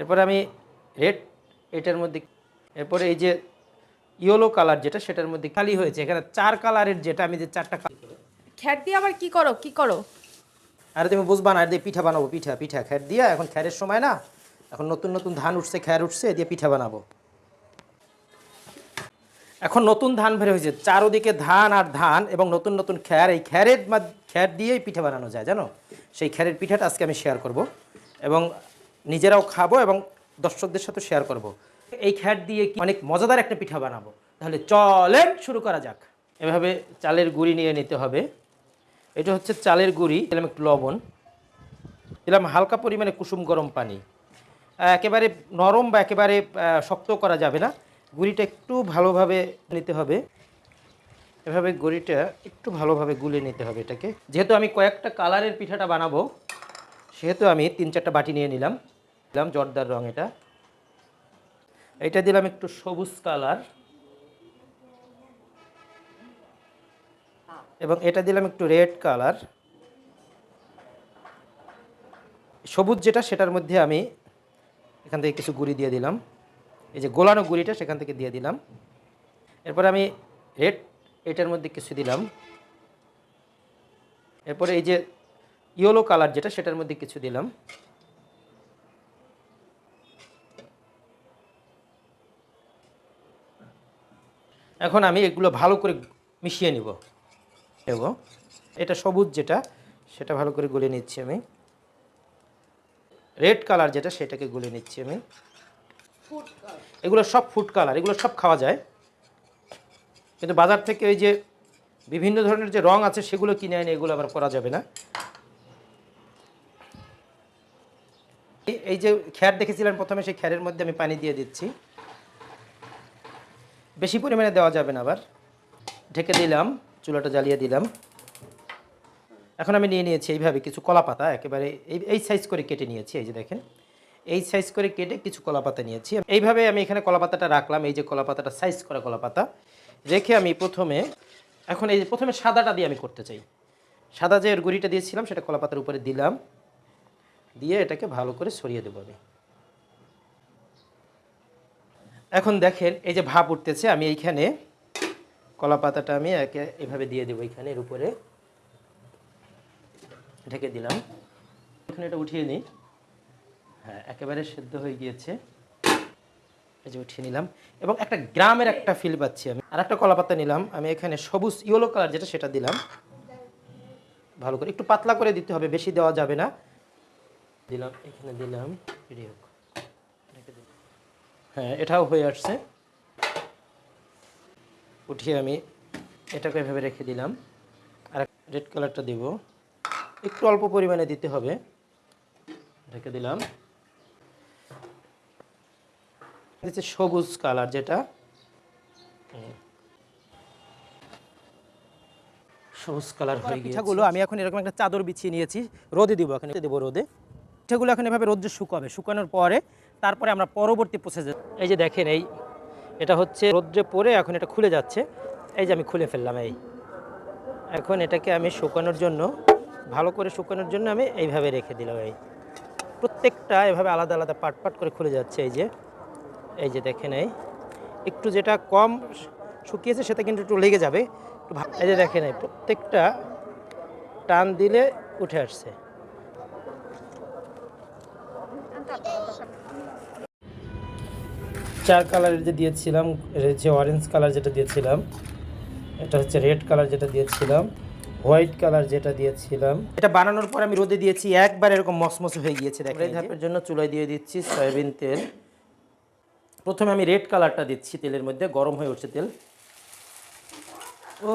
এরপরে আমি রেড এটার মধ্যে এরপরে এই যে ইয়েলো কালার যেটা সেটার মধ্যে খালি হয়েছে। এখানে চার কালারের যেটা আমি যে চারটা খ্যাট দিয়ে আবার কি করো? কি করো? আর তুমি বুঝবা না দিয়ে পিঠা বানাবো পিঠা পিঠা খ্যার দিয়ে। এখন খ্যারের সময় না? এখন নতুন নতুন ধান উঠছে খ্যার উঠছে দিয়ে পিঠা বানাবো। এখন নতুন ধান বের হয়েছে। চারোদিকে ধান আর ধান এবং নতুন নতুন খ্যার। এই খ্যারের খ্যার দিয়েই পিঠা বানানো যায় জানো? সেই খ্যারের পিঠাটা আজকে আমি শেয়ার করব। এবং নিজেরাও খাব এবং দর্শকদের সাথে শেয়ার করব। এই খ্যাট দিয়ে অনেক মজাদার একটা পিঠা বানাবো? তাহলে চলেন শুরু করা যাক। এভাবে চালের গুঁড়ি নিয়ে নিতে হবে। এটা হচ্ছে চালের গুঁড়ি, দিলাম একটু লবণ। দিলাম হালকা পরিমাণে কুসুম গরম পানি। একেবারে নরম বা একেবারে শক্ত করা যাবে না। গুঁড়িটা একটু ভালোভাবে নিতে হবে। এভাবে গুঁড়িটা একটু ভালোভাবে গুলে নিতে হবে এটাকে। যেহেতু আমি কয়েকটা কালারের পিঠাটা বানাবো, সেহেতু আমি তিন চারটা বাটি নিয়ে নিলাম। দিলাম, জর্দার রং এটা। এটা দিলাম একটু সবুজ কালার। এবং এটা দিলাম একটু রেড কালার। সবুজ যেটা, সেটার মধ্যে আমি এখান থেকে কিছু গুঁড়ি দিয়ে দিলাম। এই যে গোলানো গুঁড়িটা, সেখান থেকে দিয়ে দিলাম। এরপরে আমি রেড, এটার মধ্যে কিছু দিলাম। এরপরে এই যে ইয়েলো কালার যেটা, সেটার মধ্যে কিছু দিলাম। এখন আমি এগুলো ভালো করে মিশিয়ে নিব। নেব। এটা সবুজ যেটা, সেটা ভালো করে গুলে নিচ্ছি আমি। রেড কালার যেটা, সেটাকে গুলে নিচ্ছি আমি। এগুলো সব ফুড কালার এগুলো সব খাওয়া যায়। কিন্তু বাজার থেকে ওই যে বিভিন্ন ধরনের যে রং আছে, সেগুলো কিনে এনে এগুলো আবার করা যাবে না। এই- এই যে খ্যার দেখেছিলেন, প্রথমে সেই খ্যারের মধ্যে আমি পানি দিয়ে দিচ্ছি। বেশি পরিমাণে দেওয়া যাবে না আবার। ঢেকে দিলাম, চুলাটা জ্বালিয়ে দিলাম। এখন আমি নিয়ে নিয়েছি এইভাবে কিছু কলা পাতা, একেবারে এই এই সাইজ করে কেটে নিয়েছি, এই যে দেখেন। এই সাইজ করে কেটে কিছু কলা পাতা নিয়েছি। এইভাবে আমি এখানে কলা পাতাটা রাখলাম, এই যে কলা পাতাটা সাইজ করা কলা পাতা। রেখে আমি প্রথমে, এখন এই যে প্রথমে সাদাটা দিয়ে আমি করতে চাই। সাদা যে গুঁড়িটা দিয়েছিলাম, সেটা কলা পাতার উপরে দিলাম। দিয়ে এটাকে ভালো করে সরিয়ে দেবো আমি। এখন দেখেন, এই যে ভাপ উঠতেছে, আমি এইখানে কলা পাতাটা আমি একে এভাবে দিয়ে দেবো এইখানে এর উপরে। ঢেকে দিলাম। এখানে এটা উঠিয়ে নিই। হ্যাঁ একেবারে সেদ্ধ হয়ে গিয়েছে। এই যে উঠিয়ে নিলাম। এবং একটা গ্রামের একটা ফিল পাচ্ছি আমি। আর একটা কলা পাতা নিলাম। আমি এখানে সবুজ ইয়েলো কালার যেটা, সেটা দিলাম। ভালো করে একটু পাতলা করে দিতে হবে, বেশি দেওয়া যাবে না। দিলাম, এখানে দিলাম রেডি হোক। হ্যাঁ এটাও হয়ে আসছে। উঠিয়ে আমি এটাকে এভাবে রেখে দিলাম। আর রেড কালারটা দিব। একটু অল্প পরিমাণে দিতে হবে। ঢেকে দিলাম। দিচ্ছে সবুজ কালার যেটা। সবুজ কালার হয়ে গিয়েছে। পিঠাগুলো আমি এখন এরকম একটা চাদর বিছিয়ে নিয়েছি। রোদে দিব এখন দেবো রোদে। পিঠাগুলো এখন এভাবে রোদ্রে শুকাবে। শুকানোর পরে তারপরে আমরা পরবর্তী প্রসেসে এই যে দেখেন, এই এটা হচ্ছে রোদ্রে পরে এখন এটা খুলে যাচ্ছে। এই যে আমি খুলে ফেললাম, এই। এখন এটাকে আমি শুকানোর জন্য, ভালো করে শুকানোর জন্য আমি এইভাবে রেখে দিলাম, এই। প্রত্যেকটা এভাবে আলাদা আলাদা পাট পাট করে খুলে যাচ্ছে, এই যে। এই যে দেখেন, এই। একটু যেটা কম শুকিয়েছে সেটা কিন্তু একটু লেগে যাবে। এই যে দেখেন, এই প্রত্যেকটা টান দিলে উঠে আসছে। চার কালারের যে দিয়েছিলাম যে অরেঞ্জ কালার যেটা দিয়েছিলাম এটা হচ্ছে রেড কালার যেটা দিয়েছিলাম হোয়াইট কালার যেটা দিয়েছিলাম। এটা বানানোর পর আমি রোদে দিয়েছি একবার এরকম মসমসে হয়ে গিয়েছে দেখেন এই ধাপের জন্য চুলায় দিয়ে দিচ্ছি সয়াবিন তেল। প্রথমে আমি রেড কালারটা দিচ্ছি তেলের মধ্যে গরম হয়ে উঠছে তেল। ও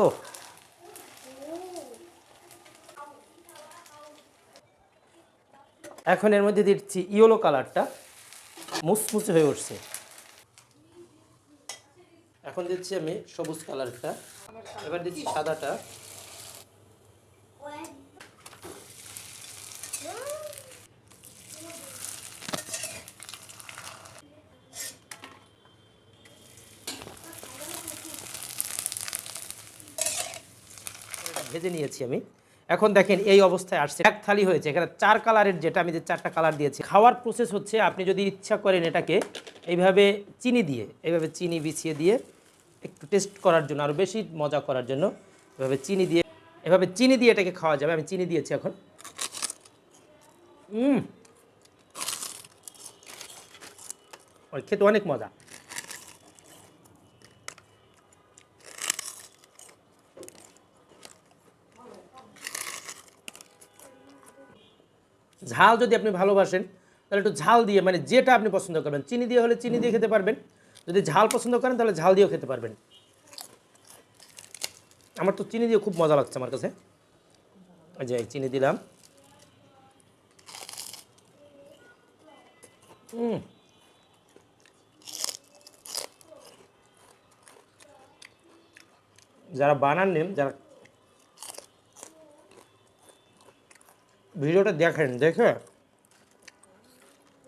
এখন এর মধ্যে দিচ্ছি ইয়েলো কালারটা মুসমুসে হয়ে উঠছে। এখন দিচ্ছি আমি সবুজ কালারটা। এবার দিচ্ছি সাদাটা। ভেজে নিয়েছি আমি। এখন দেখেন এই অবস্থায় আসছে। এক থালি হয়েছে। এখানে চার কালারের যেটা আমি যে চারটা কালার দিয়েছি। খাওয়ার প্রসেস হচ্ছে আপনি যদি ইচ্ছা করেন এটাকে এইভাবে চিনি দিয়ে, এইভাবে চিনি বিছিয়ে দিয়ে একটু টেস্ট করার জন্য আরও বেশি মজা করার জন্য এভাবে চিনি দিয়ে, এভাবে চিনি দিয়ে এটাকে খাওয়া যাবে। আমি চিনি দিয়েছি এখন। ওই খেতে অনেক মজা। ঝাল যদি আপনি ভালোবাসেন, তাহলে একটু ঝাল দিয়ে মানে যেটা আপনি পছন্দ করবেন, চিনি দিয়ে হলে চিনি দিয়ে খেতে পারবেন। যদি ঝাল পছন্দ করেন, তাহলে ঝাল দিয়েও খেতে পারবেন। আমার তো চিনি দিয়ে খুব মজা লাগছে আমার কাছে। যে চিনি দিলাম। হুম যারা বানান নেন যারা ভিডিওটা দেখেন, দেখে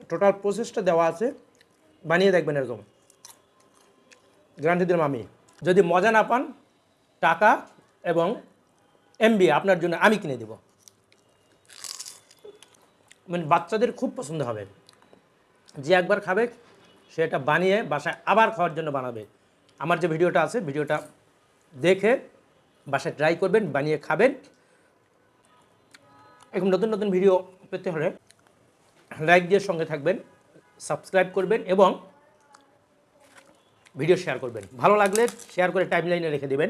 টোটাল প্রসেসটা দেওয়া আছে। বানিয়ে দেখবেন এরকম। গ্যারান্টি দিলাম আমি যদি মজা না পান, টাকা এবং এমবি আপনার জন্য আমি কিনে দেব। মানে বাচ্চাদের খুব পছন্দ হবে। যে একবার খাবে, সে এটা বানিয়ে বাসায় আবার খাওয়ার জন্য বানাবে। আমার যে ভিডিওটা আছে, ভিডিওটা দেখে বাসায় ট্রাই করবেন, বানিয়ে খাবেন। এরকম নতুন নতুন ভিডিও পেতে হলে লাইক দিয়ে সঙ্গে থাকবেন সাবস্ক্রাইব করবেন এবং ভিডিও শেয়ার করবেন। ভালো লাগলে শেয়ার করে টাইম লাইনে রেখে দেবেন।